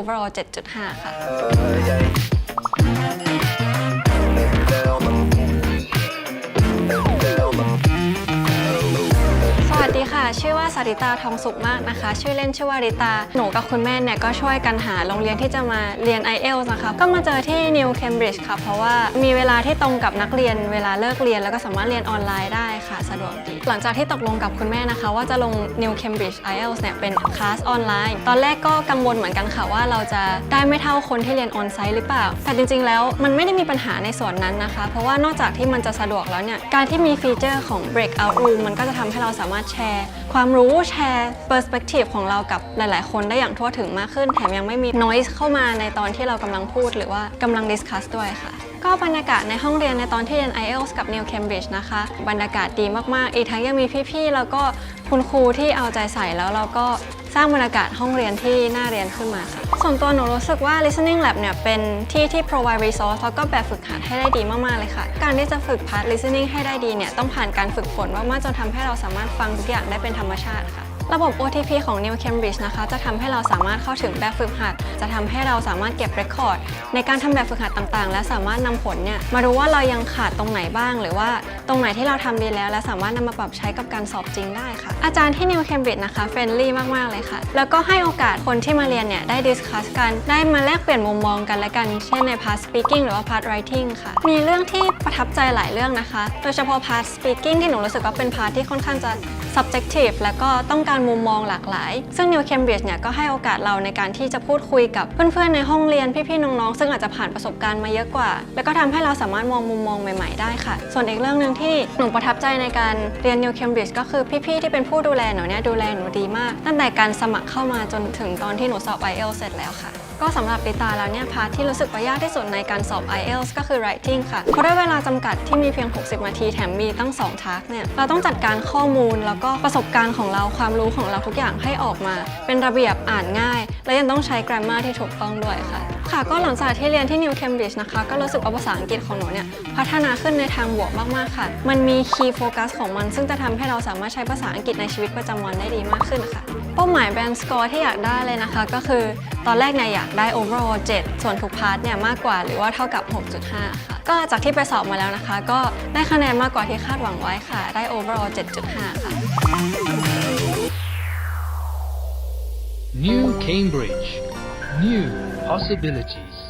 overall 7.5 ค่ะ ชื่อว่าสาริตาทองสุขมากนะคะ ชื่อเล่นชื่อว่าริตา หนูกับคุณแม่เนี่ยก็ช่วยกันหาโรงเรียนที่จะมาเรียน IELTS นะคะ ก็มาเจอที่ New Cambridge ค่ะ เพราะว่ามีเวลาที่ตรงกับนักเรียน เวลาเลิกเรียนแล้วก็สามารถเรียนออนไลน์ได้ค่ะ สะดวกดี หลังจากที่ตกลงกับคุณแม่นะคะ ว่าจะลง New Cambridge IELTS เนี่ยเป็นคลาสออนไลน์ ตอนแรกก็กังวลเหมือนกันค่ะว่าเราจะได้ไม่เท่าคนที่เรียนออนไซต์หรือเปล่า แต่จริง ๆ แล้วมันไม่ได้มีปัญหาในส่วนนั้นนะคะ เพราะว่านอกจากที่มันจะสะดวกแล้วเนี่ย การที่มีฟีเจอร์ของ breakout room มันก็จะทำให้เราสามารถแชร์ความรู้แชร์เปอร์สเปกทีฟของเรากับหลาย ๆ คนได้อย่างทั่วถึงมากขึ้น แถมยังไม่มี noise เข้ามาในตอนที่เรากำลังพูดหรือว่ากำลัง discuss ด้วยค่ะ ก็บรรยากาศในห้องเรียนในตอนที่เรียน IELTS กับ New Cambridge นะคะ บรรยากาศดีมาก ๆ อีกทั้งยังมีพี่ ๆ แล้วก็คุณครูที่เอาใจใส่แล้วเราก็ สร้างบรรยากาศห้องเรียนที่น่าเรียนขึ้นมาค่ะ ส่วนตัวหนูรู้สึกว่า listening lab เนี่ยเป็นที่ที่ provide resource แล้วก็แบบฝึกหัดให้ได้ดีมาก ๆ เลยค่ะ การที่จะฝึกพาร์ท listening ให้ได้ดีเนี่ยต้องผ่านการฝึกฝนมากๆจนทำให้เราสามารถฟังทุกอย่างได้เป็นธรรมชาติค่ะ ระบบ OTP ของ New Cambridge นะคะจะทำให้เราสามารถเข้าถึงแบบฝึกหัด จะทำให้เราสามารถเก็บเรคคอร์ดในการทำแบบฝึกหัดต่างๆ และสามารถนำผลเนี่ยมาดูว่าเรายังขาดตรงไหนบ้าง หรือว่าตรงไหนที่เราทำดีแล้ว และสามารถนำมาปรับใช้กับการสอบจริงได้ค่ะ อาจารย์ที่ New Cambridge นะคะเฟรนลี่มากๆเลยค่ะ แล้วก็ให้โอกาสคนที่มาเรียนเนี่ยได้ดิสคัสกันได้มาแลกเปลี่ยนมุมมองกันและกัน เช่นใน part speaking หรือว่า part writing ค่ะ มีเรื่องที่ประทับใจหลายเรื่องนะคะ โดยเฉพาะ part speaking ที่หนูรู้สึกว่าเป็น part ที่ค่อนข้างจะ subjective และก็ต้องการมุมมองหลากหลาย ซึ่ง New Cambridge เนี่ยก็ให้โอกาสเราในการที่จะพูดคุยกับเพื่อนๆ ในห้องเรียนพี่ๆ น้องๆ ซึ่งอาจจะผ่านประสบการณ์มาเยอะกว่า แล้วก็ทำให้เราสามารถมองมุมมองใหม่ๆ ได้ค่ะ ส่วนอีกเรื่องหนึ่งที่หนูประทับใจในการเรียน New Cambridge ก็คือพี่ๆ ที่เป็นผู้ดูแลหนูเนี่ยดูแลหนูดีมาก ตั้งแต่การสมัครเข้ามาจนถึงตอนที่หนูสอบ IELTS เสร็จแล้วค่ะ ก็สำหรับลิตาแล้วเนี่ยพาร์ทที่รู้สึกว่ายากที่สุดในการสอบ IELTS ก็คือ writing ค่ะ เพราะด้วยเวลาจำกัดที่มีเพียง 60 นาทีแถมมีตั้ง 2 ทักเนี่ย เราต้องจัดการข้อมูล แล้วก็ประสบการณ์ของเราความรู้ของเราทุกอย่างให้ออกมา เป็นระเบียบอ่านง่าย และยังต้องใช้ grammar ที่ถูกต้องด้วยค่ะ ค่ะก็หลังจากที่เรียนที่ New Cambridge นะคะ ก็รู้สึกว่าภาษาอังกฤษของหนูเนี่ยพัฒนาขึ้นในทางบวกมากๆค่ะ มันมี key focus ของมัน ซึ่งจะทำให้เราสามารถใช้ภาษาอังกฤษในชีวิตประจำวันได้ดีมากขึ้นค่ะเป้าหมายแบนสกอร์ที่อยากได้เลยนะคะ ก็คือตอนแรกเนี่ยอยากได้ overall 7 ส่วนทุกพาร์ทเนี่ยมากกว่าหรือว่าเท่ากับ 6.5 ค่ะ ก็จากที่ไปสอบมาแล้วนะคะ ก็ได้คะแนนมากกว่าที่คาดหวังไว้ค่ะ ได้ overall 7.5 ค่ะ New Cambridge. New possibilities.